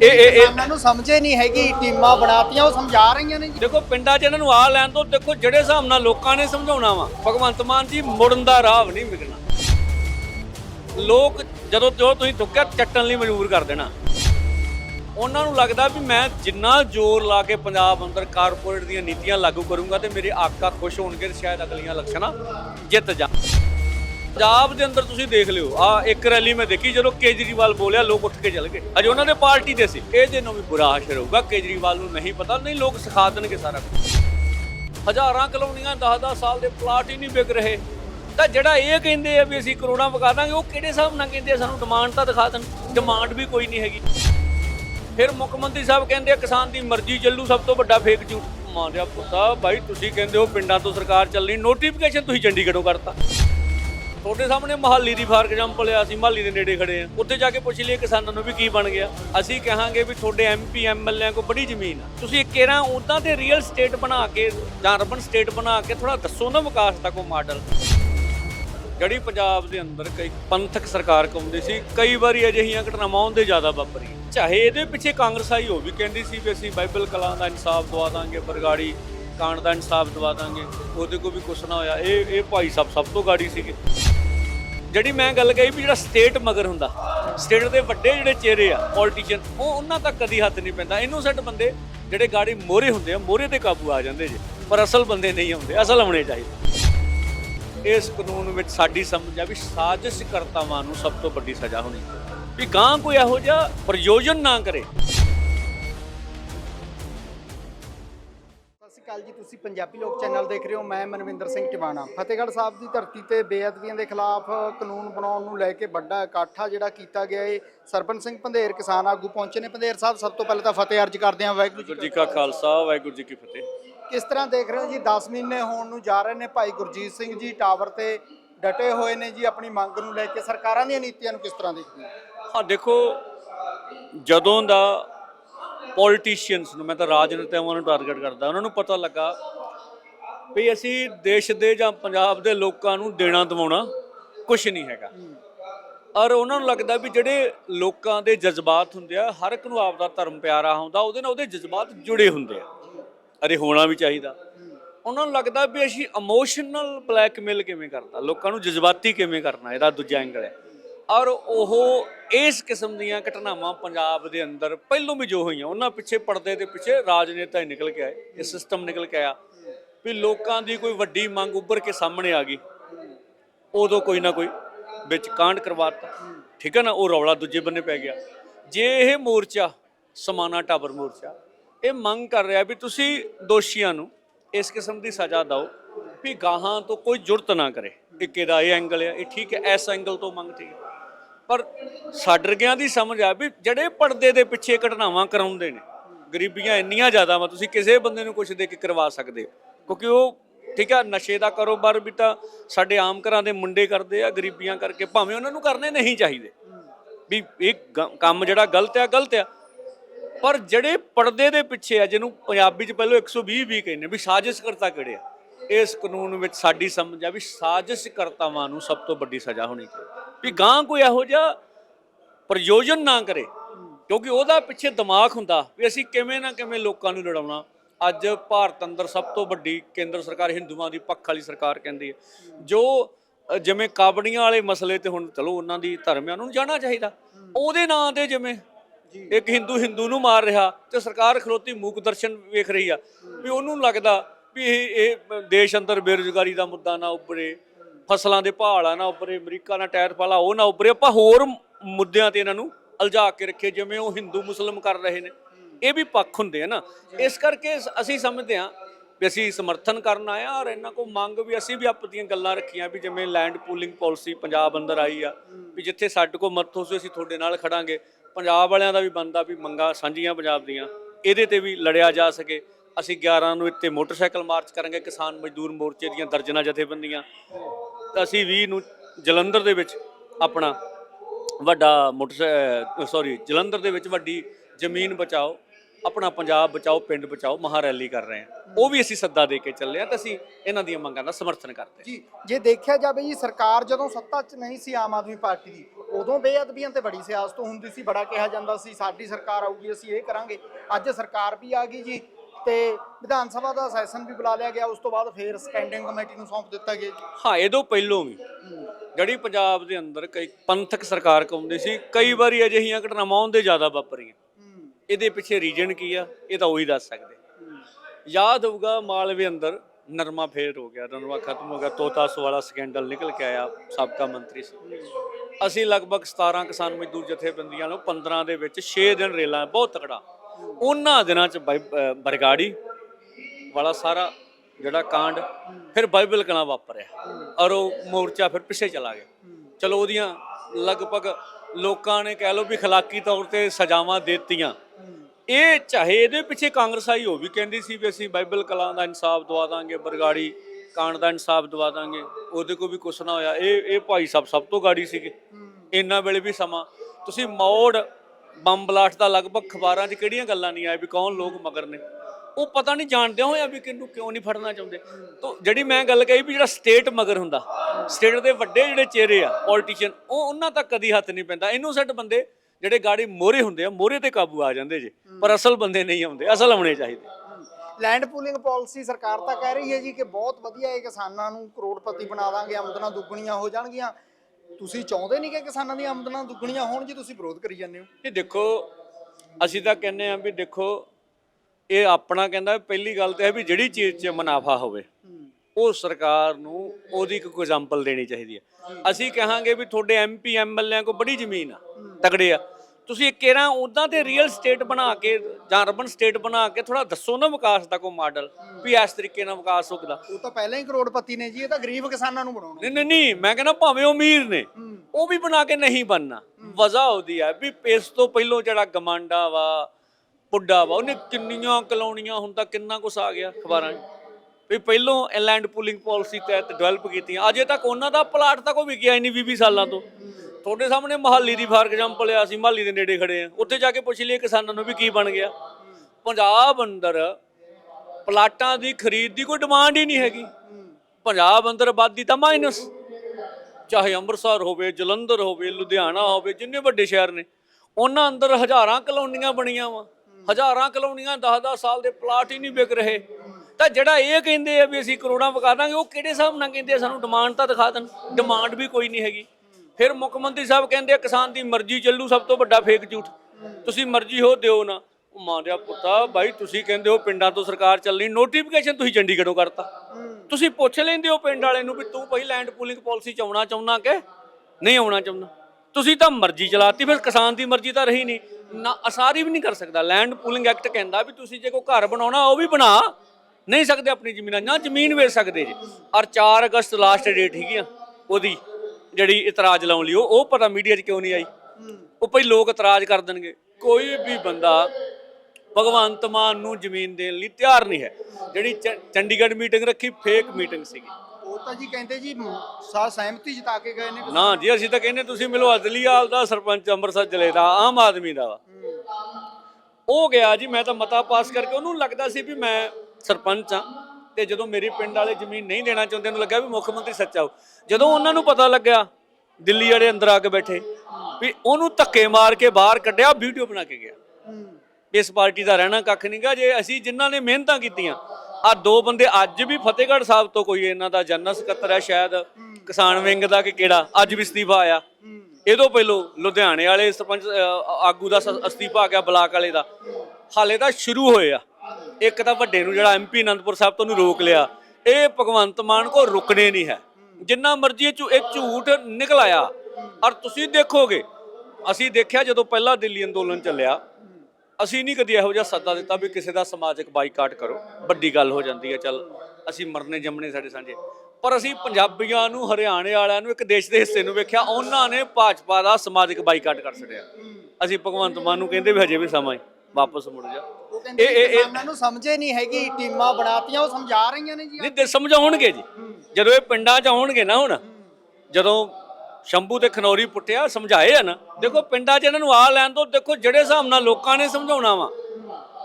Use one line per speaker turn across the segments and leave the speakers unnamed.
ਕਹਿੰਦੇ
ਇਹ- ਇਹ- ਇਹ-
ਕਿਸਾਨਾਂ ਨੂੰ ਸਮਝੇ ਨਹੀਂ ਹੈਗੀ ਟੀਮਾਂ ਬਣਾਤੀਆਂ ਉਹ ਸਮਝਾ ਰਹੀਆਂ ਨੇ ਜੀ।
ਦੇਖੋ ਪਿੰਡਾਂ 'ਚ ਇਹਨਾਂ ਨੂੰ ਆ ਲੈਣ ਤੋਂ ਦੇਖੋ ਜਿਹੜੇ ਹਿਸਾਬ ਨਾਲ ਲੋਕਾਂ ਨੇ ਸਮਝਾਉਣਾ ਵਾ ਭਗਵੰਤ ਮਾਨ ਜੀ ਮੁੜਨ ਦਾ ਰਾਹ ਵੀ ਨਹੀਂ ਮਿਲਣਾ। ਲੋਕ ਜਦੋਂ ਜੋ ਤੁਸੀਂ ਤੁੱਕਿਆ ਚੱਟਣ ਲਈ ਮਜਬੂਰ ਕਰ ਦੇਣਾ। ਉਹਨਾਂ ਨੂੰ ਲੱਗਦਾ ਵੀ ਮੈਂ ਜਿੰਨਾ ਜ਼ੋਰ ਲਾ ਕੇ ਪੰਜਾਬ ਅੰਦਰ ਕਾਰਪੋਰੇਟ ਦੀਆਂ ਨੀਤੀਆਂ ਲਾਗੂ ਕਰੂੰਗਾ ਤੇ ਮੇਰੇ ਆਕਾ ਖੁਸ਼ ਹੋਣਗੇ ਤੇ ਸ਼ਾਇਦ ਅਗਲੀਆਂ ਇਲੈਕਸ਼ਨਾਂ ਜਿੱਤ ਜਾ ਪੰਜਾਬ ਦੇ ਅੰਦਰ ਤੁਸੀਂ ਦੇਖ ਲਿਓ, ਆ ਇੱਕ ਰੈਲੀ ਮੈਂ ਦੇਖੀ, ਜਦੋਂ ਕੇਜਰੀਵਾਲ ਬੋਲਿਆ, ਲੋਕ ਉੱਠ ਕੇ ਚੱਲ ਗਏ। ਅਜੇ ਉਹਨਾਂ ਦੇ ਪਾਰਟੀ ਦੇ ਸੀ। ਇਹਦੇ ਨੂੰ ਵੀ ਬੁਰਾ ਅਸਰ ਹੋਊਗਾ ਕੇਜਰੀਵਾਲ ਨੂੰ ਨਹੀਂ ਪਤਾ, ਨਹੀਂ ਲੋਕ ਸਿਖਾ ਦੇਣਗੇ ਸਾਰਾ ਕੁਝ। ਹਜ਼ਾਰਾਂ ਕਲੋਨੀਆਂ 10-10 ਸਾਲ ਦੇ ਪਲਾਟ ਹੀ ਨਹੀਂ ਵਿਕ ਰਹੇ। ਤਾਂ ਜਿਹੜਾ ਇਹ ਕਹਿੰਦੇ ਆ ਵੀ ਅਸੀਂ ਕਰੋੜਾਂ ਵਗਾ ਦਾਂਗੇ, ਉਹ ਕਿਹੜੇ ਹਿਸਾਬ ਨਾਲ ਕਹਿੰਦੇ ਆ, ਸਾਨੂੰ ਡਿਮਾਂਡ ਤਾਂ ਦਿਖਾ ਦੇਣ। ਡਿਮਾਂਡ ਵੀ ਕੋਈ ਨਹੀਂ ਹੈਗੀ। ਫਿਰ ਮੁੱਖ ਮੰਤਰੀ ਸਾਹਿਬ ਕਹਿੰਦੇ ਆ, ਕਿਸਾਨ ਦੀ ਮਰਜ਼ੀ ਚੱਲੂ, ਸਭ ਤੋਂ ਵੱਡਾ ਫੇਕ ਝੂਠ ਮਾਰਿਆ ਪੁੱਤਾ ਬਾਈ ਤੁਸੀਂ ਕਹਿੰਦੇ ਹੋ ਪਿੰਡਾਂ ਤੋਂ ਸਰਕਾਰ ਚੱਲਣੀ ਨੋਟੀਫਿਕੇਸ਼ਨ ਤੁਸੀਂ ਚੰਡੀਗੜ੍ਹੋਂ ਕਰਤਾ। ਤੁਹਾਡੇ ਸਾਹਮਣੇ ਮਹਾਲੀ ਦੀ ਫਾਰ ਐਗਜ਼ਾਮਪਲ ਆ ਅਸੀਂ ਮਹਾਲੀ ਦੇ ਨੇੜੇ ਖੜੇ ਆ। ਉੱਥੇ ਜਾ ਕੇ ਪੁੱਛ ਲਈਏ ਕਿਸਾਨਾਂ ਨੂੰ ਵੀ ਕੀ ਬਣ ਗਿਆ। ਅਸੀਂ ਕਹਾਂਗੇ ਵੀ ਤੁਹਾਡੇ ਐਮਪੀ ਐਮਐਲਏ ਕੋ ਬੜੀ ਜ਼ਮੀਨ ਆ। ਤੁਸੀਂ ਇੱਕ ਕੇਰਾਂ ਉਦਾਂ ਤੇ ਰੀਅਲ ਸਟੇਟ ਬਣਾ ਕੇ ਜਾਂ ਅਰਬਨ ਸਟੇਟ ਬਣਾ ਕੇ ਥੋੜਾ ਦੱਸੋ ਨਾ ਵਿਕਾਸ ਦਾ ਕੋਈ ਮਾਡਲ ਜਿਹੜੀ ਪੰਜਾਬ ਦੇ ਅੰਦਰ ਕਈ ਪੰਥਕ ਸਰਕਾਰ ਕਾਉਂਦੀ ਸੀ, ਕਈ ਵਾਰੀ ਅਜਿਹੀਆਂ ਘਟਨਾਵਾਂ ਉਹਦੇ ਜ਼ਿਆਦਾ ਵਾਪਰੀਆਂ। ਚਾਹੇ ਇਹਦੇ ਪਿੱਛੇ ਕਾਂਗਰਸ ਆਈ, ਉਹ ਵੀ ਕਹਿੰਦੀ ਸੀ ਵੀ ਅਸੀਂ ਬਾਈਬਲ ਕਲਾਂ ਦਾ ਇਨਸਾਫ ਦਵਾ ਦਾਂਗੇ, ਬਰਗਾੜੀ ਕਾਂਡ ਦਾ ਇਨਸਾਫ ਦਵਾ ਦਾਂਗੇ। ਉਹਦੇ ਕੋ ਵੀ ਕੁਛ ਨਾ ਹੋਇਆ। ਇਹ ਇਹ ਭਾਈ ਸਾਹਿਬ ਸਭ ਤੋਂ ਗਾੜੀ ਸੀਗੇ। ਜਿਹੜੀ ਮੈਂ ਗੱਲ ਕਹੀ ਵੀ ਜਿਹੜਾ ਸਟੇਟ ਮਗਰ ਹੁੰਦਾ ਸਟੇਟ ਦੇ ਵੱਡੇ ਜਿਹੜੇ ਚਿਹਰੇ ਆ ਪੋਲੀਟੀਸ਼ੀਅਨ ਉਹ ਉਹਨਾਂ ਤੱਕ ਕਦੀ ਹੱਥ ਨਹੀਂ ਪੈਂਦਾ। ਇਨੋਸੈਂਟ ਬੰਦੇ ਜਿਹੜੇ ਗਾੜੀ ਮੋਹਰੇ ਹੁੰਦੇ ਆ, ਮੋਹਰੇ ਤੇ ਕਾਬੂ ਆ ਜਾਂਦੇ ਜੇ, ਪਰ ਅਸਲ ਬੰਦੇ ਨਹੀਂ ਆਉਂਦੇ, ਅਸਲ ਆਉਣੇ ਚਾਹੀਦੇ। ਇਸ ਕਾਨੂੰਨ ਵਿੱਚ ਸਾਡੀ ਸਮਝ ਆ ਵੀ ਸਾਜ਼ਿਸ਼ ਕਰਤਾਵਾਂ ਨੂੰ ਸਭ ਤੋਂ ਵੱਡੀ ਸਜ਼ਾ ਹੋਣੀ ਵੀ ਗਾਂ ਕੋਈ ਇਹੋ ਜਿਹਾ ਪ੍ਰਯੋਜਨ ਨਾ ਕਰੇ
ਅਕਾਲ ਜੀ ਤੁਸੀਂ ਪੰਜਾਬੀ ਲੋਕ ਚੈਨਲ ਦੇਖ ਰਹੇ ਹੋ ਮੈਂ ਮਨਵਿੰਦਰ ਸਿੰਘ ਟਿਵਾਣਾ। ਫਤਿਹਗੜ੍ਹ ਸਾਹਿਬ ਦੀ ਧਰਤੀ ਤੇ ਬੇਅਦਬੀਆਂ ਦੇ ਖਿਲਾਫ ਕਾਨੂੰਨ ਬਣਾਉਣ ਨੂੰ ਲੈ ਕੇ ਵੱਡਾ ਇਕੱਠਾ ਜਿਹੜਾ ਕੀਤਾ ਗਿਆ ਹੈ ਸਰਪੰਚ ਸਿੰਘ ਪੰਧੇਰ ਕਿਸਾਨ ਆਗੂ ਪਹੁੰਚੇ ਨੇ। ਪੰਧੇਰ ਸਾਹਿਬ ਸਭ ਤੋਂ ਪਹਿਲਾਂ ਤਾਂ ਫਤਿਹ ਅਰਜ ਕਰਦੇ ਹਾਂ ਵਾਹਿਗੁਰੂ ਜੀ
ਗੁਰੂ ਜੀ ਕਾ ਖਾਲਸਾ ਵਾਹਿਗੁਰੂ ਜੀ ਕੀ ਫਤਿਹ।
ਕਿਸ ਤਰ੍ਹਾਂ ਦੇਖ ਰਹੇ ਹੋ ਜੀ 10 ਮਹੀਨੇ ਹੋਣ ਨੂੰ ਜਾ ਰਹੇ ਨੇ ਭਾਈ ਗੁਰਜੀਤ ਸਿੰਘ ਜੀ ਟਾਵਰ ਤੇ ਡਟੇ ਹੋਏ ਨੇ ਜੀ ਆਪਣੀ ਮੰਗ ਨੂੰ ਲੈ ਕੇ। ਸਰਕਾਰਾਂ ਦੀਆਂ ਨੀਤੀਆਂ ਨੂੰ ਕਿਸ ਤਰ੍ਹਾਂ ਦੇਖਦੇ ਹੋ?
ਹਾਂ ਦੇਖੋ ਜਦੋਂ ਦਾ ਪੋਲੀਟੀਸ਼ੀਅਨਸ ਨੂੰ, ਮੈਂ ਤਾਂ ਰਾਜਨੀਤਿਆਂ ਨੂੰ ਟਾਰਗੇਟ ਕਰਦਾ, ਉਹਨਾਂ ਨੂੰ ਪਤਾ ਲੱਗਾ ਵੀ ਅਸੀਂ ਦੇਸ਼ ਦੇ ਜਾਂ ਪੰਜਾਬ ਦੇ ਲੋਕਾਂ ਨੂੰ ਦੇਣਾ ਦਵਾਉਣਾ ਕੁਝ ਨਹੀਂ ਹੈਗਾ। ਔਰ ਉਹਨਾਂ ਨੂੰ ਲੱਗਦਾ ਵੀ ਜਿਹੜੇ ਲੋਕਾਂ ਦੇ ਜਜ਼ਬਾਤ ਹੁੰਦੇ ਆ, ਹਰ ਇੱਕ ਨੂੰ ਆਪਦਾ ਧਰਮ ਪਿਆਰਾ ਹੁੰਦਾ, ਉਹਦੇ ਨਾਲ ਉਹਦੇ ਜਜ਼ਬਾਤ ਜੁੜੇ ਹੁੰਦੇ ਆ। ਅਰੇ ਹੋਣਾ ਵੀ ਚਾਹੀਦਾ। ਉਹਨਾਂ ਨੂੰ ਲੱਗਦਾ ਵੀ ਅਸੀਂ ਇਮੋਸ਼ਨਲ ਬਲੈਕਮੇਲ ਕਿਵੇਂ ਕਰਦਾ ਲੋਕਾਂ ਨੂੰ ਜਜ਼ਬਾਤੀ ਕਿਵੇਂ ਕਰਨਾ, ਇਹਦਾ ਦੂਜਾ ਐਂਗਲ ਹੈ। ਔਰ ਉਹ ਇਸ ਕਿਸਮ ਦੀਆਂ ਘਟਨਾਵਾਂ ਪੰਜਾਬ ਦੇ ਅੰਦਰ ਪਹਿਲੋਂ ਵੀ ਜੋ ਹੋਈਆਂ, ਉਹਨਾਂ ਪਿੱਛੇ ਪਰਦੇ ਦੇ ਪਿੱਛੇ ਰਾਜਨੇਤਾ ਹੀ ਨਿਕਲ ਕੇ ਆਏ, ਇਹ ਸਿਸਟਮ ਨਿਕਲ ਕੇ ਆਇਆ। ਵੀ ਲੋਕਾਂ ਦੀ ਕੋਈ ਵੱਡੀ ਮੰਗ ਉੱਭਰ ਕੇ ਸਾਹਮਣੇ ਆ ਗਈ। ਉਦੋਂ ਕੋਈ ਨਾ ਕੋਈ ਵਿੱਚ ਕਾਂਡ ਕਰਵਾਤਾ। ਠੀਕ ਹੈ ਨਾ, ਉਹ ਰੌਲਾ ਦੂਜੇ ਬੰਨੇ ਪੈ ਗਿਆ। ਜੇ ਇਹ ਮੋਰਚਾ ਸਮਾਨਾ ਟਾਵਰ ਮੋਰਚਾ, ਇਹ ਮੰਗ ਕਰ ਰਿਹਾ ਵੀ ਤੁਸੀਂ ਦੋਸ਼ੀਆਂ ਨੂੰ ਇਸ ਕਿਸਮ ਦੀ ਸਜ਼ਾ ਦਿਓ ਵੀ ਗਾਹਾਂ ਤੋਂ ਕੋਈ ਜੁਰਤ ਨਾ ਕਰੇ। ਇੱਕ ਇਹਦਾ ਇਹ ਐਂਗਲ ਹੈ ਇਹ ਠੀਕ ਹੈ, ਇਸ ਐਂਗਲ ਤੋਂ ਮੰਗ ਠੀਕ ਹੈ। ਪਰ ਸਾਡਰਗਿਆਂ ਦੀ ਸਮਝ ਆ ਵੀ ਜਿਹੜੇ ਪਰਦੇ ਦੇ ਪਿੱਛੇ ਘਟਨਾਵਾਂ ਕਰਾਉਂਦੇ ਨੇ, ਗਰੀਬੀਆਂ ਇੰਨੀਆਂ ਜ਼ਿਆਦਾ ਵਾ, ਤੁਸੀਂ ਕਿਸੇ ਬੰਦੇ ਨੂੰ ਕੁਝ ਦੇ ਕੇ ਕਰਵਾ ਸਕਦੇ ਹੋ। ਕਿਉਂਕਿ ਉਹ, ਠੀਕ ਆ, ਨਸ਼ੇ ਦਾ ਕਾਰੋਬਾਰ ਵੀ ਤਾਂ ਸਾਡੇ ਆਮ ਘਰਾਂ ਦੇ ਮੁੰਡੇ ਕਰਦੇ ਆ, ਗਰੀਬੀਆਂ ਕਰਕੇ, ਭਾਵੇਂ ਉਹਨਾਂ ਨੂੰ ਕਰਨੇ ਨਹੀਂ ਚਾਹੀਦੇ। ਵੀ ਇਹ ਗ- ਕੰਮ ਜਿਹੜਾ ਗਲਤ ਆ ਗਲਤ ਆ। ਪਰ ਜਿਹੜੇ ਪਰਦੇ ਦੇ ਪਿੱਛੇ ਆ, ਜਿਹਨੂੰ ਪੰਜਾਬੀ ਚ ਪਹਿਲਾਂ 120 ਵੀ ਕਹਿੰਦੇ ਵੀ ਸਾਜ਼ਿਸ਼ ਕਰਤਾ ਕਿਹੜੇ ਆ? ਇਸ ਕਾਨੂੰਨ ਵਿੱਚ ਸਾਡੀ ਸਮਝ ਆ ਵੀ ਸਾਜ਼ਿਸ਼ ਕਰਤਾਵਾਂ ਨੂੰ ਸਭ ਤੋਂ ਵੱਡੀ ਸਜ਼ਾ ਹੋਣੀ ਚਾਹੀਦੀ। ਵੀ ਗਾਂ ਕੋਈ ਇਹੋ ਜਿਹਾ ਪ੍ਰਯੋਜਨ ਨਾ ਕਰੇ। ਕਿਉਂਕਿ ਉਹਦਾ ਪਿੱਛੇ ਦਿਮਾਗ ਹੁੰਦਾ ਵੀ ਅਸੀਂ ਕਿਵੇਂ ਨਾ ਕਿਵੇਂ ਲੋਕਾਂ ਨੂੰ ਲੜਾਉਣਾ। ਅੱਜ ਭਾਰਤ ਅੰਦਰ ਸਭ ਤੋਂ ਵੱਡੀ ਕੇਂਦਰ ਸਰਕਾਰ ਹਿੰਦੂਆਂ ਦੀ ਪੱਖ ਵਾਲੀ ਸਰਕਾਰ ਕਹਿੰਦੀ ਹੈ। ਜੋ ਜਿਵੇਂ ਕਾਬੜੀਆਂ ਵਾਲੇ ਮਸਲੇ ਤੇ ਹੁਣ ਚਲੋ ਉਹਨਾਂ ਦੀ ਧਰਮ ਹੈ ਉਹਨੂੰ ਜਾਣਾ ਚਾਹੀਦਾ। ਉਹਦੇ ਨਾਂ ਤੇ ਜਿਵੇਂ ਇੱਕ ਹਿੰਦੂ ਹਿੰਦੂ ਨੂੰ ਮਾਰ ਰਿਹਾ ਤੇ ਸਰਕਾਰ ਖਲੋਤੀ ਮੂਕ ਦਰਸ਼ਨ ਵੇਖ ਰਹੀ ਆ। ਵੀ ਉਹਨੂੰ ਲੱਗਦਾ ਵੀ ਇਹ ਇਹ ਦੇਸ਼ ਅੰਦਰ ਬੇਰੁਜ਼ਗਾਰੀ ਦਾ ਮੁੱਦਾ ਨਾ ਉੱਭਰੇ। ਫਸਲਾਂ ਦੇ ਭਾਅ ਨਾ ਉੱਭਰੇ ਅਮਰੀਕਾ ਨਾਲ ਟਾਇਰ ਪਾਲਾ ਉਹ ਨਾ ਉੱਭਰੇ ਆਪਾਂ ਹੋਰ ਮੁੱਦਿਆਂ ਤੇ ਇਹਨਾਂ ਨੂੰ ਅਲਝਾ ਕੇ ਰੱਖੇ, ਜਿਵੇਂ ਉਹ ਹਿੰਦੂ ਮੁਸਲਮ ਕਰ ਰਹੇ ਨੇ। ਇਹ ਵੀ ਪੱਖ ਹੁੰਦੇ ਆ ਨਾ। ਇਸ ਕਰਕੇ ਅਸੀਂ ਸਮਝਦੇ ਹਾਂ ਵੀ ਅਸੀਂ ਸਮਰਥਨ ਕਰਨ ਆਏ ਆ ਔਰ ਇਹਨਾਂ ਕੋ ਮੰਗ ਵੀ ਅਸੀਂ ਵੀ ਆਪਣੀਆਂ ਗੱਲਾਂ ਰੱਖੀਆਂ ਵੀ ਜਿਵੇਂ ਲੈਂਡ ਪੂਲਿੰਗ ਪਾਲਿਸੀ ਪੰਜਾਬ ਅੰਦਰ ਆਈ ਆ, ਵੀ ਜਿੱਥੇ ਸਾਡੇ ਕੋ ਮਤ ਸੀ ਅਸੀਂ ਤੁਹਾਡੇ ਨਾਲ ਖੜਾਂਗੇ। ਪੰਜਾਬ ਵਾਲਿਆਂ ਦਾ ਵੀ ਬੰਦਾ ਵੀ ਮੰਗਾ ਸਾਂਝੀਆਂ ਪੰਜਾਬ ਦੀਆਂ, ਇਹਦੇ ਤੇ ਵੀ ਲੜਿਆ ਜਾ ਸਕੇ। ਅਸੀਂ 11 ਨੂੰ ਇੱਥੇ ਮੋਟਰਸਾਈਕਲ ਮਾਰਚ ਕਰਾਂਗੇ ਕਿਸਾਨ ਮਜ਼ਦੂਰ ਮੋਰਚੇ ਦੀਆਂ ਦਰਜਨਾਂ ਜਥੇਬੰਦੀਆਂ। ਤਾਂ ਅਸੀਂ 20 ਨੂੰ ਜਲੰਧਰ ਦੇ ਵਿੱਚ ਆਪਣਾ ਵੱਡਾ ਮੋਟਰ ਸੌਰੀ ਜਲੰਧਰ ਦੇ ਵਿੱਚ ਵੱਡੀ ਜ਼ਮੀਨ ਬਚਾਓ, ਆਪਣਾ ਪੰਜਾਬ ਬਚਾਓ, ਪਿੰਡ ਬਚਾਓ ਮਹਾਰੈਲੀ ਕਰ ਰਹੇ ਹਾਂ। ਉਹ ਵੀ ਅਸੀਂ ਸੱਦਾ ਦੇ ਕੇ ਚੱਲੇ ਹਾਂ ਤੇ ਅਸੀਂ ਇਹਨਾਂ ਦੀਆਂ ਮੰਗਾਂ ਦਾ ਸਮਰਥਨ ਕਰਦੇ ਹਾਂ।
ਜੀ, ਜੇ ਦੇਖਿਆ ਜਾਵੇ ਜੀ, ਸਰਕਾਰ ਜਦੋਂ ਸੱਤਾ 'ਚ ਨਹੀਂ ਸੀ ਆਮ ਆਦਮੀ ਪਾਰਟੀ ਦੀ, ਉਦੋਂ ਬੇਅਦਬੀਆਂ ਤੇ ਬੜੀ ਸਿਆਸਤ ਹੁੰਦੀ ਸੀ, ਬੜਾ ਕਿਹਾ ਜਾਂਦਾ ਸੀ, ਸਾਡੀ ਸਰਕਾਰ ਆਊਗੀ, ਅਸੀਂ ਇਹ ਕਰਾਂਗੇ। ਅੱਜ ਸਰਕਾਰ ਵੀ ਆ ਗਈ ਜੀ ਤੇ ਵਿਧਾਨ ਸਭਾ ਦਾ ਸੈਸ਼ਨ ਵੀ ਬੁਲਾ ਲਿਆ ਗਿਆ ਉਸ ਤੋਂ ਬਾਅਦ ਫੇਰ ਸਟੈਂਡਿੰਗ ਕਮੇਟੀ ਨੂੰ ਸੌਂਪ ਦਿੱਤਾ ਗਿਆ
ਹਾਂ ਇਹਦੋਂ ਪਹਿਲੋਂ ਵੀ ਜਿਹੜੀ ਪੰਜਾਬ ਦੇ ਅੰਦਰ ਕਈ ਪੰਥਕ ਸਰਕਾਰ ਕਾਉਂਦੀ ਸੀ ਕਈ ਵਾਰੀ ਅਜਿਹੀਆਂ ਘਟਨਾਵਾਂ ਆਉਂਦੇ ਜ਼ਿਆਦਾ ਵਾਪਰੀਆਂ। ਇਹਦੇ ਪਿੱਛੇ ਰੀਜਨ ਕੀ ਆ? ਇਹ ਤਾਂ ਉਹੀ ਦੱਸ ਸਕਦੇ। ਯਾਦ ਹੋਊਗਾ ਮਾਲਵੇ ਅੰਦਰ ਨਰਮਾ ਫੇਰ ਹੋ ਗਿਆ ਨਰਮਾ ਖਤਮ ਹੋ ਗਿਆ ਤੋਤਾ ਵਾਲਾ ਸਕੈਂਡਲ ਨਿਕਲ ਕੇ ਆਇਆ ਸਾਬਕਾ ਮੰਤਰੀ ਸੀ। ਅਸੀਂ ਲਗਭਗ 17 ਕਿਸਾਨ ਮਜ਼ਦੂਰ ਜਥੇਬੰਦੀਆਂ ਨੂੰ 15 ਦੇ ਵਿੱਚ 6 ਦਿਨ ਰੇਲਾਂ ਬਹੁਤ ਤਕੜਾ। ਉਹਨਾਂ ਦਿਨਾਂ ਚ ਬਰਗਾੜੀ ਵਾਲਾ ਸਾਰਾ ਜਿਹੜਾ ਕਾਂਡ ਫਿਰ ਬਾਈਬਲ ਕਲਾਂ ਵਾਪਰਿਆ ਔਰ ਉਹ ਮੋਰਚਾ ਫਿਰ ਪਿੱਛੇ ਚਲਾ ਗਿਆ। ਚਲੋ ਉਹਦੀਆਂ ਲਗਭਗ ਲੋਕਾਂ ਨੇ ਕਹਿ ਲਓ ਵੀ ਖਲਾਕੀ ਤੌਰ ਤੇ ਸਜ਼ਾਵਾਂ ਦਿੱਤੀਆਂ। ਇਹ ਚਾਹੇ ਇਹਦੇ ਪਿੱਛੇ ਕਾਂਗਰਸ ਆਈ ਉਹ ਵੀ ਕਹਿੰਦੀ ਸੀ ਵੀ ਅਸੀਂ ਬਾਈਬਲ ਕਲਾਂ ਦਾ ਇਨਸਾਫ ਦਵਾ ਦਾਂਗੇ ਬਰਗਾੜੀ ਕਾਂਡ ਦਾ ਇਨਸਾਫ ਦਵਾ ਦਾਂਗੇ। ਉਹਦੇ ਕੋ ਵੀ ਕੁਛ ਨਾ ਹੋਇਆ। ਇਹ ਇਹ ਭਾਈ ਸਾਹਿਬ ਸਭ ਤੋਂ ਗਾੜੀ ਸੀਗੇ। ਇੰਨਾ ਵੇਲੇ ਵੀ ਸਮਾਂ। ਤੁਸੀਂ ਮੌੜ ਬੰਬ ਬਲਾਸਟ ਦਾ ਲਗਭਗ ਖਬਰਾਂ 'ਚ ਕਿਹੜੀਆਂ ਗੱਲਾਂ ਨਹੀਂ ਆਏ ਵੀ ਕੌਣ ਲੋਕ ਮਗਰ ਨੇ। ਉਹ ਪਤਾ ਨਹੀਂ ਜਾਣਦੇ ਹੋਇਆ ਵੀ ਕਿਹਨੂੰ ਕਿਉਂ ਨਹੀਂ ਫੜਨਾ ਚਾਹੁੰਦੇ। ਤਾਂ ਜਿਹੜੀ ਮੈਂ ਗੱਲ ਕਹੀ ਵੀ ਜਿਹੜਾ ਸਟੇਟ ਮਗਰ ਹੁੰਦਾ, ਸਟੇਟ ਦੇ ਵੱਡੇ ਜਿਹੜੇ ਚਿਹਰੇ ਆ ਪੋਲੀਟੀਸ਼ੀਅਨ ਉਹ ਉਹਨਾਂ ਤੱਕ ਕਦੀ ਹੱਥ ਨਹੀਂ ਪੈਂਦਾ। ਇਨੋਸੈਂਟ ਬੰਦੇ ਜਿਹੜੇ ਗਾੜੀ ਮੋਰੇ ਹੁੰਦੇ ਆ ਮੋਰੇ ਤੇ ਕਾਬੂ ਆ ਜਾਂਦੇ ਜੇ, ਪਰ ਅਸਲ ਬੰਦੇ ਨਹੀਂ ਆਉਂਦੇ, ਅਸਲ ਆਉਣੇ ਚਾਹੀਦੇ।
ਲੈਂਡ ਪੂਲਿੰਗ ਪਾਲਿਸੀ ਸਰਕਾਰ ਤਾਂ ਕਹਿ ਰਹੀ ਹੈ ਜੀ ਕਿ ਬਹੁਤ ਵਧੀਆ ਹੈ ਕਿਸਾਨਾਂ ਨੂੰ ਕਰੋੜਪਤੀ ਬਣਾ ਦਾਂਗੇ, ਆਮਦਨਾਂ ਦੁੱਗਣੀਆਂ ਹੋ ਜਾਣਗੀਆਂ। ਤੁਸੀਂ ਚਾਹੁੰਦੇ ਨਹੀਂ ਕਿ ਕਿਸਾਨਾਂ ਦੀਆਂ ਆਮਦਨਾਂ ਦੁੱਗਣੀਆਂ ਹੋਣ ਜੀ ਤੁਸੀਂ ਵਿਰੋਧ ਕਰੀ ਜਾਂਦੇ ਹੋ?
ਇਹ ਦੇਖੋ ਅਸੀਂ ਤਾਂ ਕਹਿੰਦੇ ਆ ਵੀ ਦੇਖੋ ਇਹ ਆਪਣਾ ਕਹਿੰਦਾ ਪਹਿਲੀ ਗੱਲ ਤਾਂ ਹੈ ਵੀ ਜਿਹੜੀ ਚੀਜ਼ 'ਚ ਮੁਨਾਫਾ ਹੋਵੇ ਉਹ ਸਰਕਾਰ ਨੂੰ ਉਹਦੀ ਇੱਕ ਐਗਜ਼ਾਮਪਲ ਦੇਣੀ ਚਾਹੀਦੀ ਹੈ। ਅਸੀਂ ਕਹਾਂਗੇ ਵੀ ਤੁਹਾਡੇ ਐਮਪੀ ਐਮਐਲਏ ਕੋ ਬੜੀ ਜ਼ਮੀਨ ਆ ਤਗੜੇ ਆ। ਤੁਸੀਂ ਇੱਕ ਕੇਰਾ ਉਦਾਂ ਤੇ ਰੀਅਲ ਸਟੇਟ ਬਣਾ ਕੇ ਜਾਂ ਅਰਬਨ ਸਟੇਟ ਬਣਾ ਕੇ ਥੋੜਾ ਦੱਸੋ ਨਾ ਵਿਕਾਸ ਦਾ ਕੋਈ ਮਾਡਲ ਵੀ ਇਸ ਤਰੀਕੇ ਨਾਲ ਵਿਕਾਸ ਹੋਊਗਾ
ਉਹ ਤਾਂ ਪਹਿਲਾਂ ਹੀ ਕਰੋੜਪਤੀ ਨੇ ਜੀ ਇਹ ਤਾਂ ਗਰੀਬ ਕਿਸਾਨਾਂ ਨੂੰ ਬਣਾਉਣਾ।
ਨਹੀਂ ਨਹੀਂ ਨਹੀਂ ਮੈਂ ਕਹਿੰਦਾ ਭਾਵੇਂ ਉਹ ਅਮੀਰ ਨੇ ਉਹ ਵੀ ਬਣਾ ਕੇ ਨਹੀਂ ਬਣਨਾ। ਵਜ੍ਹਾ ਉਹਦੀ ਆ ਵੀ ਇਸ ਤੋਂ ਪਹਿਲੋਂ ਜਿਹੜਾ ਗਮਾਂਡਾ ਵਾ ਪੁੱਡਾ ਵਾ ਉਹਨੇ ਕਿੰਨੀਆਂ ਕਲੋਨੀਆਂ ਹੁਣ ਤਾਂ ਕਿੰਨਾ ਕੁਛ ਆ ਗਿਆ ਅਖਬਾਰਾਂ 'ਚ। ਵੀ ਪਹਿਲੋਂ ਲੈਂਡ ਪੂਲਿੰਗ ਪਾਲਿਸੀ ਤਹਿਤ ਡਿਵੈਲਪ ਕੀਤੀਆਂ ਅਜੇ ਤੱਕ ਉਹਨਾਂ ਦਾ ਪਲਾਟ ਤਾਂ ਕੋਈ ਵਿਕਿਆ ਹੀ ਨਹੀਂ 20 20 ਸਾਲਾਂ ਤੋਂ। ਤੁਹਾਡੇ ਸਾਹਮਣੇ ਮਹਾਲੀ ਦੀ ਫਾਰ ਐਗਜ਼ਾਮਪਲ ਆ ਅਸੀਂ ਮਹਾਲੀ ਦੇ ਨੇੜੇ ਖੜੇ ਆ। ਉੱਥੇ ਜਾ ਕੇ ਪੁੱਛ ਲਈਏ ਕਿਸਾਨਾਂ ਨੂੰ ਵੀ ਕੀ ਬਣ ਗਿਆ। ਪੰਜਾਬ ਅੰਦਰ ਪਲਾਟਾਂ ਦੀ ਖਰੀਦ ਦੀ ਕੋਈ ਡਿਮਾਂਡ ਹੀ ਨਹੀਂ ਹੈਗੀ। ਪੰਜਾਬ ਅੰਦਰ ਆਬਾਦੀ ਤਾਂ ਮਾਈਨਸ ਚਾਹੇ ਅੰਮ੍ਰਿਤਸਰ ਹੋਵੇ, ਜਲੰਧਰ ਹੋਵੇ, ਲੁਧਿਆਣਾ ਹੋਵੇ, ਜਿੰਨੇ ਵੱਡੇ ਸ਼ਹਿਰ ਨੇ, ਉਹਨਾਂ ਅੰਦਰ ਹਜ਼ਾਰਾਂ ਕਲੋਨੀਆਂ ਬਣੀਆਂ ਵਾ। ਹਜ਼ਾਰਾਂ ਕਲੋਨੀਆਂ 10-10 ਸਾਲ ਦੇ ਪਲਾਟ ਹੀ ਨਹੀਂ ਵਿਕ ਰਹੇ। ਤਾਂ ਜਿਹੜਾ ਇਹ ਕਹਿੰਦੇ ਆ ਵੀ ਅਸੀਂ ਕਰੋੜਾਂ ਵਿਕਾ ਦਾਂਗੇ, ਉਹ ਕਿਹੜੇ ਹਿਸਾਬ ਨਾਲ ਕਹਿੰਦੇ ਆ? ਸਾਨੂੰ ਡਿਮਾਂਡ ਤਾਂ ਦਿਖਾ ਦੇਣ। ਡਿਮਾਂਡ ਵੀ ਕੋਈ ਨਹੀਂ ਹੈਗੀ। ਫਿਰ ਮੁੱਖ ਮੰਤਰੀ ਸਾਹਿਬ ਕਹਿੰਦੇ ਆ, ਕਿਸਾਨ ਦੀ ਮਰਜ਼ੀ ਚੱਲੂ, ਸਭ ਤੋਂ ਵੱਡਾ ਫੇਕ ਝੂਠ। ਤੁਸੀਂ ਮਰਜ਼ੀ ਹੋ, ਦਿਓ ਨਾ। ਉਹ ਮਾਰਿਆ ਪੁੱਤਾ, ਬਾਈ ਤੁਸੀਂ ਕਹਿੰਦੇ ਹੋ, ਪਿੰਡਾਂ ਤੋਂ ਸਰਕਾਰ ਚੱਲਣੀ ਨੋਟੀਫਿਕੇਸ਼ਨ ਤੁਸੀਂ ਚੰਡੀਗੜ੍ਹੋਂ ਕਰਤਾ। ਤੁਸੀਂ ਪੁੱਛ ਲੈਂਦੇ ਹੋ ਪਿੰਡ ਵਾਲੇ ਨੂੰ ਵੀ ਤੂੰ ਭਾਈ ਲੈਂਡ ਪੂਲਿੰਗ ਪਾਲਿਸੀ ਚ ਆਉਣਾ ਚਾਹੁੰਦਾ ਕਿ ਨਹੀਂ ਆਉਣਾ ਚਾਹੁੰਦਾ ਤੁਸੀਂ ਤਾਂ ਮਰਜ਼ੀ ਚਲਾਤੀ, ਫਿਰ ਕਿਸਾਨ ਦੀ ਮਰਜ਼ੀ ਤਾਂ ਰਹੀ ਨਹੀਂ। ਨਾ, ਅਸਾਰੀ ਵੀ ਨਹੀਂ ਕਰ ਸਕਦਾ। ਲੈਂਡ ਪੂਲਿੰਗ ਐਕਟ ਕਹਿੰਦਾ ਵੀ ਤੁਸੀਂ ਜੇ ਕੋਈ ਘਰ ਬਣਾਉਣਾ, ਉਹ ਵੀ ਬਣਾ। ਨਹੀਂ ਸਕਦੇ ਆਪਣੀ ਜ਼ਮੀਨਾਂ, ਨਾ ਜ਼ਮੀਨ ਵੇਚ ਸਕਦੇ ਜੀ। ਔਰ 4 ਅਗਸਤ ਲਾਸਟ ਡੇਟ ਹੈਗੀ ਆ ਉਹਦੀ। ਜਿਹੜੀ ਇਤਰਾਜ਼ ਲਾਉਣ ਲਈ ਉਹ ਉਹ ਪਤਾ ਮੀਡੀਆ 'ਚ ਕਿਉਂ ਨਹੀਂ ਆਈ? ਉਹ ਭਈ ਲੋਕ ਇਤਰਾਜ਼ ਕਰ ਦੇਣਗੇ। ਕੋਈ ਵੀ ਬੰਦਾ ਭਗਵੰਤ ਮਾਨ ਨੂੰ ਜ਼ਮੀਨ ਦੇਣ ਲਈ ਤਿਆਰ ਨਹੀਂ ਹੈ। ਜਿਹੜੀ ਚੰਡੀਗੜ੍ਹ ਮੀਟਿੰਗ ਰੱਖੀ ਫੇਕ ਮੀਟਿੰਗ ਸੀਗੀ।
ਉਹ ਤਾਂ ਜੀ ਕਹਿੰਦੇ ਜੀ ਸਾ ਸਹਿਮਤੀ ਜਤਾ ਕੇ ਗਏ ਨੇ।
ਨਾ ਜੀ ਅਸੀਂ ਤਾਂ ਕਹਿੰਦੇ ਤੁਸੀਂ ਮਿਲੋ ਅਦਲੀਆਲ ਦਾ ਸਰਪੰਚ ਅੰਮ੍ਰਿਤਸਰ ਜ਼ਿਲ੍ਹੇ ਦਾ ਆਮ ਆਦਮੀ ਦਾ ਉਹ ਗਿਆ ਜੀ ਮੈਂ ਤਾਂ ਮਤਾ ਪਾਸ ਕਰਕੇ ਉਹਨੂੰ ਲੱਗਦਾ ਸੀ ਵੀ ਮੈਂ ਸਰਪੰਚ ਆ ਤੇ ਜਦੋਂ ਮੇਰੇ ਪਿੰਡ ਵਾਲੇ ਜ਼ਮੀਨ ਨਹੀਂ ਦੇਣਾ ਚਾਹੁੰਦੇ, ਉਹਨੂੰ ਲੱਗਾ ਵੀ ਮੁੱਖ ਮੰਤਰੀ ਸੱਚਾ ਹੋ ਜਦੋਂ ਉਹਨਾਂ ਨੂੰ ਪਤਾ ਲੱਗਿਆ, ਦਿੱਲੀ ਵਾਲੇ ਅੰਦਰ ਆ ਕੇ ਬੈਠੇ, ਵੀ ਉਹਨੂੰ ਧੱਕੇ ਮਾਰ ਕੇ ਬਾਹਰ ਕੱਢਿਆ, ਵੀਡੀਓ ਬਣਾ ਕੇ ਗਿਆ। ਇਸ ਪਾਰਟੀ ਦਾ ਰਹਿਣਾ ਕੱਖ ਨਹੀਂਗਾ ਜੇ ਅਸੀਂ ਜਿਨ੍ਹਾਂ ਨੇ ਮਿਹਨਤਾਂ ਕੀਤੀਆਂ ਆ ਦੋ ਬੰਦੇ ਅੱਜ ਵੀ ਫਤਿਹਗੜ੍ਹ ਸਾਹਿਬ ਤੋਂ ਕੋਈ ਇਹਨਾਂ ਦਾ ਜਨਰਲ ਸਕੱਤਰ ਹੈ ਸ਼ਾਇਦ, ਕਿਸਾਨ ਵਿੰਗ ਦਾ ਕਿ ਕਿਹੜਾ, ਅੱਜ ਵੀ ਅਸਤੀਫਾ ਆਇਆ। ਇਹ ਤੋਂ ਪਹਿਲੋਂ ਲੁਧਿਆਣੇ ਵਾਲੇ ਸਰਪੰਚ ਆਗੂ ਦਾ ਅਸਤੀਫਾ ਆ ਗਿਆ ਬਲਾਕ ਵਾਲੇ ਦਾ। ਹਾਲੇ ਤਾਂ ਸ਼ੁਰੂ ਹੋਏ ਆ। ਇੱਕ ਤਾਂ ਵੱਡੇ ਨੂੰ ਜਿਹੜਾ ਐਮਪੀ ਅਨੰਦਪੁਰ ਸਾਹਿਬ ਤੋਂ ਨੂੰ ਰੋਕ ਲਿਆ। ਇਹ ਭਗਵੰਤ ਮਾਨ ਕੋ ਰੁਕਣੇ ਨਹੀਂ ਹੈ। ਜਿੰਨਾ ਮਰਜ਼ੀ ਇਹ ਝੂ- ਇਹ ਝੂਠ ਨਿਕਲ ਆਇਆ। ਔਰ ਤੁਸੀਂ ਦੇਖੋਗੇ, ਅਸੀਂ ਦੇਖਿਆ ਜਦੋਂ ਪਹਿਲਾ ਦਿੱਲੀ ਅੰਦੋਲਨ ਚੱਲਿਆ, ਅਸੀਂ ਨਹੀਂ ਕਦੀ ਇਹੋ ਜਿਹਾ ਸੱਦਾ ਦਿੱਤਾ ਵੀ ਕਿਸੇ ਦਾ ਸਮਾਜਿਕ ਬਾਈਕਾਟ ਕਰੋ। ਵੱਡੀ ਗੱਲ ਹੋ ਜਾਂਦੀ ਹੈ, ਚੱਲ ਅਸੀਂ ਮਰਨੇ ਜੰਮਣੇ ਸਾਡੇ ਸਾਂਝੇ। ਪਰ ਅਸੀਂ ਪੰਜਾਬੀਆਂ ਨੂੰ, ਹਰਿਆਣੇ ਵਾਲਿਆਂ ਨੂੰ, ਇੱਕ ਦੇਸ਼ ਦੇ ਹਿੱਸੇ ਨੂੰ ਵੇਖਿਆ, ਉਹਨਾਂ ਨੇ ਭਾਜਪਾ ਦਾ ਸਮਾਜਿਕ ਬਾਈਕਾਟ ਕਰ ਛੱਡਿਆ। ਅਸੀਂ ਭਗਵੰਤ ਮਾਨ ਨੂੰ ਕਹਿੰਦੇ ਵੀ ਹਜੇ ਵੀ ਸਮਾਂ ਹੈ। ਵਾਪਸ ਮੁੜ
ਉਹ ਕਹਿੰਦੇ
ਇਹ- ਇਹ- ਇਹ-
ਕਿਸਾਨਾਂ ਨੂੰ ਸਮਝੇ ਨਹੀਂ ਹੈਗੀ ਟੀਮਾਂ ਬਣਾਤੀਆਂ ਉਹ ਸਮਝਾ ਰਹੀਆਂ ਨੇ ਜੀ।
ਨਹੀਂ ਤੇ ਸਮਝਾਉਣਗੇ ਜੀ। ਜਦੋਂ ਇਹ ਪਿੰਡਾਂ 'ਚ ਆਉਣਗੇ ਨਾ ਹੁਣ ਜਦੋਂ ਸ਼ੰਭੂ ਤੇ ਖਨੌਰੀ ਪੁੱਟਿਆ ਸਮਝਾਏ ਆ ਨਾ। ਦੇਖੋ ਪਿੰਡਾਂ 'ਚ ਇਹਨਾਂ ਨੂੰ ਆ ਲੈਣ ਤੋਂ ਦੇਖੋ ਜਿਹੜੇ ਹਿਸਾਬ ਨਾਲ ਲੋਕਾਂ ਨੇ ਸਮਝਾਉਣਾ ਵਾ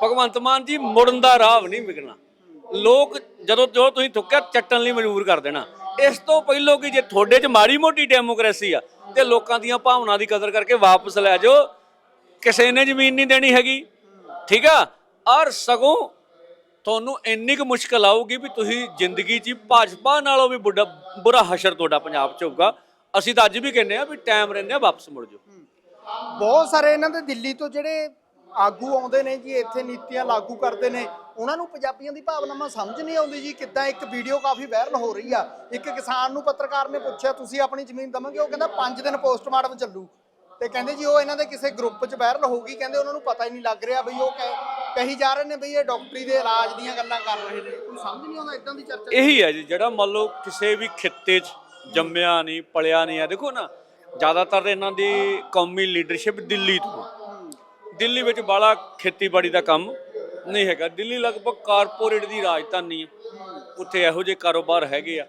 ਭਗਵੰਤ ਮਾਨ ਜੀ ਮੁੜਨ ਦਾ ਰਾਹ ਵੀ ਨਹੀਂ ਵਿਕਣਾ ਲੋਕ ਜਦੋਂ ਜੋ ਤੁਸੀਂ ਥੁੱਕਿਆ ਚੱਟਣ ਲਈ ਮਜਬੂਰ ਕਰ ਦੇਣਾ। ਇਸ ਤੋਂ ਪਹਿਲਾਂ ਕਿ ਜੇ ਤੁਹਾਡੇ 'ਚ ਮਾੜੀ ਮੋਟੀ ਡੈਮੋਕ੍ਰੇਸੀ ਆ ਤੇ ਲੋਕਾਂ ਦੀਆਂ ਭਾਵਨਾ ਦੀ ਕਦਰ ਕਰਕੇ ਵਾਪਸ ਲੈ ਜਾਓ ਕਿਸੇ ਨੇ ਜ਼ਮੀਨ ਨਹੀਂ ਦੇਣੀ ਹੈਗੀ। ਠੀਕ ਆ? ਔਰ ਸਗੋਂ ਤੁਹਾਨੂੰ ਇੰਨੀ ਕੁ ਮੁਸ਼ਕਲ ਆਊਗੀ ਵੀ ਤੁਸੀਂ ਜ਼ਿੰਦਗੀ 'ਚ ਹੀ ਭਾਜਪਾ ਨਾਲੋਂ ਵੀ ਬੁੱਢਾ ਬੁਰਾ ਹਸ਼ਰ ਤੁਹਾਡਾ ਪੰਜਾਬ 'ਚ ਹੋਊਗਾ। ਅਸੀਂ ਤਾਂ ਅੱਜ ਵੀ ਕਹਿੰਦੇ ਆ ਵੀ ਟਾਈਮ ਰਹਿੰਦੇ ਆ, ਵਾਪਸ ਮੁੜ ਜਾਓ।
ਬਹੁਤ ਸਾਰੇ ਇਹਨਾਂ ਦੇ ਦਿੱਲੀ ਤੋਂ ਜਿਹੜੇ ਆਗੂ ਆਉਂਦੇ ਨੇ ਜੀ, ਇੱਥੇ ਨੀਤੀਆਂ ਲਾਗੂ ਕਰਦੇ ਨੇ, ਉਹਨਾਂ ਨੂੰ ਪੰਜਾਬੀਆਂ ਦੀ ਭਾਵਨਾਵਾਂ ਸਮਝ ਨਹੀਂ ਆਉਂਦੀ ਜੀ, ਕਿੱਦਾਂ ਇੱਕ ਵੀਡੀਓ ਕਾਫੀ ਵਾਇਰਲ ਹੋ ਰਹੀ ਆ। ਇੱਕ ਕਿਸਾਨ ਨੂੰ ਪੱਤਰਕਾਰ ਨੇ ਪੁੱਛਿਆ, ਤੁਸੀਂ ਆਪਣੀ ਜ਼ਮੀਨ ਦਵਾਂਗੇ? ਉਹ ਕਹਿੰਦਾ 5 ਦਿਨ ਪੋਸਟਮਾਰਟਮ ਚੱਲੂ। ਤੇ ਕਹਿੰਦੇ ਜੀ ਉਹ ਇਹਨਾਂ ਦੇ ਕਿਸੇ ਗਰੁੱਪ 'ਚ ਵਾਇਰਲ ਹੋਊਗੀ, ਕਹਿੰਦੇ ਉਹਨਾਂ ਨੂੰ ਪਤਾ ਹੀ ਨਹੀਂ ਲੱਗ ਰਿਹਾ ਬਈ ਉਹ ਕਹਿ- ਕਹੀ ਜਾ ਰਹੇ ਨੇ ਬਈ ਇਹ ਡਾਕਟਰੀ ਦੇ ਇਲਾਜ ਦੀਆਂ ਗੱਲਾਂ ਕਰ ਰਹੇ ਨੇ। ਕੋਈ ਸਮਝ ਨਹੀਂ ਆਉਂਦਾ ਇਦਾਂ ਦੀ ਚਰਚਾ
ਇਹੀ ਹੈ ਜੀ, ਜਿਹੜਾ ਮੰਨ ਲਓ ਕਿਸੇ ਵੀ ਖਿੱਤੇ 'ਚ ਜੰਮਿਆ ਨਹੀਂ, ਪਲਿਆ ਨਹੀਂ ਹੈ। ਦੇਖੋ ਨਾ, ਜ਼ਿਆਦਾਤਰ ਇਹਨਾਂ ਦੀ ਕੌਮੀ ਲੀਡਰਸ਼ਿਪ ਦਿੱਲੀ ਤੋਂ ਆ। ਦਿੱਲੀ ਵਿੱਚ ਬਾਲਾ ਖੇਤੀਬਾੜੀ ਦਾ ਕੰਮ ਨਹੀਂ ਹੈਗਾ। ਦਿੱਲੀ ਲਗਭਗ ਕਾਰਪੋਰੇਟ ਦੀ ਰਾਜਧਾਨੀ ਹੈ ਉੱਥੇ ਇਹੋ ਜਿਹੇ ਕਾਰੋਬਾਰ ਹੈਗੇ ਆ।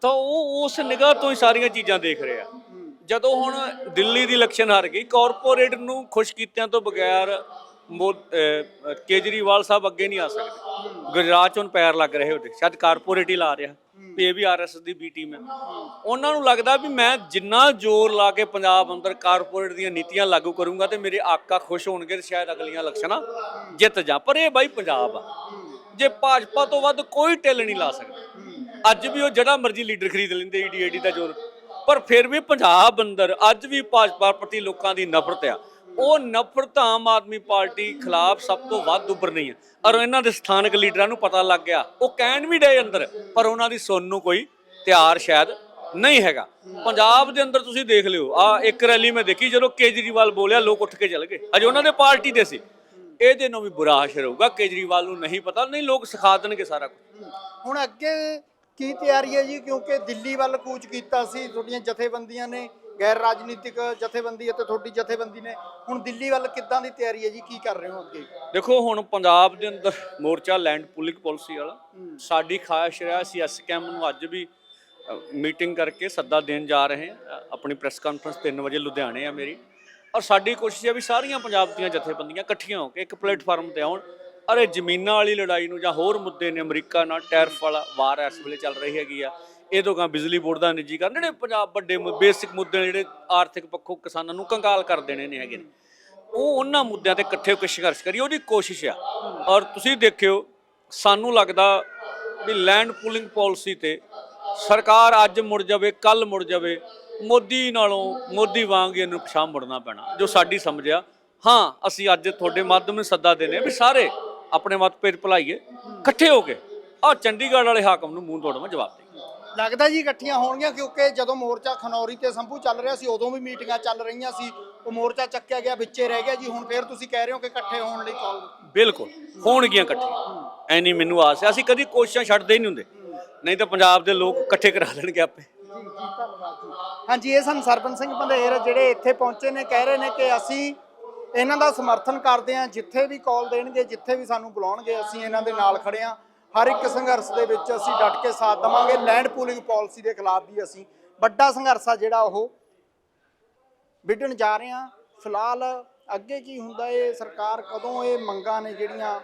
ਤਾਂ ਉਹ ਉਸ ਨਿਗਾਹ ਤੋਂ ਹੀ ਸਾਰੀਆਂ ਚੀਜ਼ਾਂ ਦੇਖ ਰਹੇ ਆ। ਜਦੋਂ ਹੁਣ ਦਿੱਲੀ ਦੀ ਇਲੈਕਸ਼ਨ ਹਾਰ ਗਈ ਕਾਰਪੋਰੇਟ ਨੂੰ ਖੁਸ਼ ਕੀਤਿਆਂ ਤੋਂ ਬਗੈਰ ਮੋ- ਅਹ, ਕੇਜਰੀਵਾਲ ਸਾਹਿਬ ਅੱਗੇ ਨਹੀਂ ਆ ਸਕਦੇ। ਗੁਜਰਾਤ ਚ ਹੁਣ ਪੈਰ ਲੱਗ ਰਹੇ ਉਹਦੇ ਸ਼ਾਇਦ ਕਾਰਪੋਰੇਟ ਹੀ ਲਾ ਰਿਹਾ ਵੀ ਇਹ ਵੀ ਆਰਐਸਐਸ ਦੀ ਬੀ ਟੀਮ ਹੈ। ਉਹਨਾਂ ਨੂੰ ਲੱਗਦਾ ਵੀ ਮੈਂ ਜਿੰਨਾ ਜ਼ੋਰ ਲਾ ਕੇ ਪੰਜਾਬ ਅੰਦਰ ਕਾਰਪੋਰੇਟ ਦੀਆਂ ਨੀਤੀਆਂ ਲਾਗੂ ਕਰੂੰਗਾ ਤੇ ਮੇਰੇ ਆਕਾ ਖੁਸ਼ ਹੋਣਗੇ ਤੇ ਸ਼ਾਇਦ ਅਗਲੀਆਂ ਇਲੈਕਸ਼ਨਾਂ ਜਿੱਤ ਜਾ। ਪਰ ਇਹ ਬਾਈ ਪੰਜਾਬ ਆ। ਜੇ ਭਾਜਪਾ ਤੋਂ ਵੱਧ ਕੋਈ ਟਿੱਲ ਨਹੀਂ ਲਾ ਸਕਦਾ। ਅੱਜ ਵੀ ਉਹ ਜਿਹੜਾ ਮਰਜ਼ੀ ਲੀਡਰ ਖਰੀਦ ਲੈਂਦੇ ਈਡੀਏਡੀ ਦਾ ਜ਼ੋਰ। ਪਰ ਫਿਰ ਵੀ ਪੰਜਾਬ ਅੰਦਰ ਅੱਜ ਵੀ ਭਾਜਪਾ ਪ੍ਰਤੀ ਲੋਕਾਂ ਦੀ ਨਫ਼ਰਤ ਆ। ਉਹ ਨਫ਼ਰਤ ਆਮ ਆਦਮੀ ਪਾਰਟੀ ਖਿਲਾਫ ਸਭ ਤੋਂ ਵੱਧ ਉੱਭਰਨੀ ਹੈ ਔਰ ਇਹਨਾਂ ਦੇ ਸਥਾਨਕ ਲੀਡਰਾਂ ਨੂੰ ਪਤਾ ਲੱਗ ਗਿਆ। ਉਹ ਕਹਿਣ ਵੀ ਡਏ ਅੰਦਰ, ਪਰ ਉਹਨਾਂ ਦੀ ਸੁਣ ਨੂੰ ਕੋਈ ਤਿਆਰ ਸ਼ਾਇਦ ਨਹੀਂ ਹੈਗਾ। ਪੰਜਾਬ ਦੇ ਅੰਦਰ ਤੁਸੀਂ ਦੇਖ ਲਿਓ, ਆ ਇੱਕ ਰੈਲੀ ਮੈਂ ਦੇਖੀ, ਜਦੋਂ ਕੇਜਰੀਵਾਲ ਬੋਲਿਆ, ਲੋਕ ਉੱਠ ਕੇ ਚੱਲ ਗਏ। ਅਜੇ ਉਹਨਾਂ ਦੇ ਪਾਰਟੀ ਦੇ ਸੀ। ਇਹਦੇ ਨੂੰ ਵੀ ਬੁਰਾ ਅਸਰ ਹੋਊਗਾ, ਕੇਜਰੀਵਾਲ ਨੂੰ ਨਹੀਂ ਪਤਾ, ਨਹੀਂ ਲੋਕ ਸਿਖਾ ਦੇਣਗੇ ਸਾਰਾ ਕੁਝ
ਹੁਣ ਅੱਗੇ ਕੀ ਤਿਆਰੀ ਹੈ ਜੀ? ਕਿਉਂਕਿ ਦਿੱਲੀ ਵੱਲ ਕੂਚ ਕੀਤਾ ਸੀ, ਤੁਹਾਡੀਆਂ ਜਥੇਬੰਦੀਆਂ ਨੇ, ਗੈਰ ਰਾਜਨੀਤਿਕ ਜਥੇਬੰਦੀ ਅਤੇ ਤੁਹਾਡੀ ਜਥੇਬੰਦੀ ਨੇ। ਹੁਣ ਦਿੱਲੀ ਵੱਲ ਕਿੱਦਾਂ ਦੀ ਤਿਆਰੀ ਹੈ ਜੀ? ਕੀ ਕਰ ਰਹੇ ਹੋ ਅੱਗੇ?
ਦੇਖੋ, ਹੁਣ ਪੰਜਾਬ ਦੇ ਅੰਦਰ ਮੋਰਚਾ ਲੈਂਡ ਪੁਲਿੰਗ ਪਾਲਿਸੀ ਵਾਲਾ। ਸਾਡੀ ਖਾਹਿਸ਼ ਰਿਹਾ ਸੀ ਕੈਮ ਨੂੰ ਅੱਜ ਵੀ ਮੀਟਿੰਗ ਕਰਕੇ ਸੱਦਾ ਦੇਣ ਜਾ ਰਹੇ ਹਾਂ। ਆਪਣੀ ਪ੍ਰੈਸ ਕਾਨਫਰੰਸ 3 ਵਜੇ ਲੁਧਿਆਣੇ ਆ ਮੇਰੀ। ਔਰ ਸਾਡੀ ਕੋਸ਼ਿਸ਼ ਹੈ ਵੀ ਸਾਰੀਆਂ ਪੰਜਾਬ ਦੀਆਂ ਜਥੇਬੰਦੀਆਂ ਇਕੱਠੀਆਂ ਹੋ ਕੇ ਇੱਕ ਪਲੇਟਫਾਰਮ ਤੇ ਆਉਣ। ਅਰੇ ਜ਼ਮੀਨਾਂ ਵਾਲੀ ਲੜਾਈ ਨੂੰ ਜਾਂ ਹੋਰ ਮੁੱਦੇ ਨੇ ਅਮਰੀਕਾ ਨਾਲ, ਟੈਰਫ ਵਾਲਾ ਵਾਰ ਇਸ ਵੇਲੇ ਚੱਲ ਰਹੀ ਹੈਗੀ ਆ। ਇਹ ਤੋਂ ਗਾ ਬਿਜਲੀ ਬੋਰਡ ਦਾ ਨਿੱਜੀਕਰਨ ਜਿਹੜੇ ਪੰਜਾਬ ਵੱਡੇ ਬੇਸਿਕ ਮੁੱਦੇ ਨੇ ਜਿਹੜੇ ਆਰਥਿਕ ਪੱਖੋਂ ਕਿਸਾਨਾਂ ਨੂੰ ਕੰਗਾਲ ਕਰ ਦੇਣੇ ਨੇ ਹੈਗੇ ਨੇ। ਉਹ ਉਹਨਾਂ ਮੁੱਦਿਆਂ ਤੇ ਇਕੱਠੇ ਹੋ ਕੇ ਸੰਘਰਸ਼ ਕਰੀਏ, ਉਹਦੀ ਕੋਸ਼ਿਸ਼ ਆ। ਔਰ ਤੁਸੀਂ ਦੇਖਿਓ, ਸਾਨੂੰ ਲੱਗਦਾ ਵੀ ਲੈਂਡ ਪੂਲਿੰਗ ਪਾਲਿਸੀ ਤੇ ਸਰਕਾਰ ਅੱਜ ਮੁੜ ਜਾਵੇ ਕੱਲ ਮੁੜ ਜਾਵੇ, ਮੋਦੀ ਨਾਲੋਂ ਮੋਦੀ ਵਾਂਗ ਇਹਨੂੰ ਪਛਾਣ ਮੁੜਨਾ ਪੈਣਾ, ਜੋ ਸਾਡੀ ਸਮਝਿਆ ਹਾਂ, ਅਸੀਂ ਅੱਜ ਤੁਹਾਡੇ ਮਾਧਿਅਮ ਨੂੰ ਸੱਦਾ ਦੇਨੇ ਵੀ ਸਾਰੇ ਆਪਣੇ ਮਤਭੇਦ ਭੁਲਾਈਏ ਇਕੱਠੇ ਹੋ ਕੇ ਆ ਚੰਡੀਗੜ੍ਹ ਵਾਲੇ ਹਾਕਮ ਨੂੰ ਮੂੰਹ ਤੋੜਵਾ ਜਵਾਬ ਦੇ
ਲੱਗਦਾ ਜੀ ਇਕੱਠੀਆਂ ਹੋਣਗੀਆਂ ਕਿਉਂਕਿ ਜਦੋਂ ਮੋਰਚਾ ਖਨੌਰੀ ਤੇ ਸੰਭੂ ਚੱਲ ਰਿਹਾ ਸੀ ਉਦੋਂ ਵੀ ਮੀਟਿੰਗਾਂ ਚੱਲ ਰਹੀਆਂ ਸੀ ਉਹ ਮੋਰਚਾ ਚੱਕਿਆ ਗਿਆ ਵਿੱਚੇ ਰਹਿ ਗਿਆ ਜੀ ਹੁਣ ਫੇਰ ਤੁਸੀਂ ਕਹਿ ਰਹੇ ਹੋ ਕਿ ਇਕੱਠੇ ਹੋਣ ਲਈ ਕਾਲ
ਬਿਲਕੁਲ ਹੋਣਗੀਆਂ ਇਕੱਠੇ ਐਨੀ ਮੈਨੂੰ ਆਸ ਹੈ ਅਸੀਂ ਕਦੀ ਕੋਸ਼ਿਸ਼ਾਂ ਛੱਡਦੇ ਹੀ ਨਹੀਂ ਹੁੰਦੇ। ਨਹੀਂ ਤਾਂ ਪੰਜਾਬ ਦੇ ਲੋਕ ਇਕੱਠੇ ਕਰਾ ਲੈਣਗੇ ਆਪੇ।
ਜੀ ਜੀ ਧੰਨਵਾਦ ਜੀ ਹਾਂਜੀ ਇਹ ਸਨ ਸਰਪੰਚ ਸਿੰਘ ਪੰਧੇਰ ਜਿਹੜੇ ਇੱਥੇ ਪਹੁੰਚੇ ਨੇ ਕਹਿ ਰਹੇ ਨੇ ਕਿ ਅਸੀਂ ਇਹਨਾਂ ਦਾ ਸਮਰਥਨ ਕਰਦੇ ਹਾਂ, ਜਿੱਥੇ ਵੀ ਕਾਲ ਦੇਣਗੇ, ਜਿੱਥੇ ਵੀ ਸਾਨੂੰ ਬੁਲਾਉਣਗੇ, ਅਸੀਂ ਇਹਨਾਂ ਦੇ ਨਾਲ ਖੜੇ ਹਾਂ। ਹਰ ਇੱਕ ਸੰਘਰਸ਼ ਦੇ ਵਿੱਚ ਅਸੀਂ ਡਟ ਕੇ ਸਾਥ ਦੇਵਾਂਗੇ। ਲੈਂਡ ਪੂਲਿੰਗ ਪਾਲਿਸੀ ਦੇ ਖਿਲਾਫ ਵੀ ਅਸੀਂ ਵੱਡਾ ਸੰਘਰਸ਼ ਆ ਜਿਹੜਾ ਉਹ ਵਿੱਢਣ ਜਾ ਰਹੇ ਹਾਂ। ਫਿਲਹਾਲ ਅੱਗੇ ਕੀ ਹੁੰਦਾ, ਇਹ ਸਰਕਾਰ ਕਦੋਂ ਇਹ ਮੰਗਾਂ ਨੇ ਜਿਹੜੀਆਂ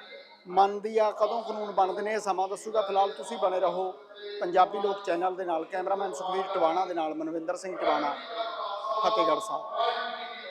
ਮੰਨਦੀ ਆ, ਕਦੋਂ ਕਾਨੂੰਨ ਬਣਦੇ ਨੇ, ਇਹ ਸਮਾਂ ਦੱਸੂਗਾ। ਫਿਲਹਾਲ ਤੁਸੀਂ ਬਣੇ ਰਹੋ ਪੰਜਾਬੀ ਲੋਕ ਚੈਨਲ ਦੇ ਨਾਲ। ਕੈਮਰਾਮੈਨ ਸੁਖਵੀਰ ਟਵਾਣਾ ਦੇ ਨਾਲ ਮਨਵਿੰਦਰ ਸਿੰਘ ਟਵਾਣਾ, ਫਤਿਹਗੜ੍ਹ ਸਾਹਿਬ।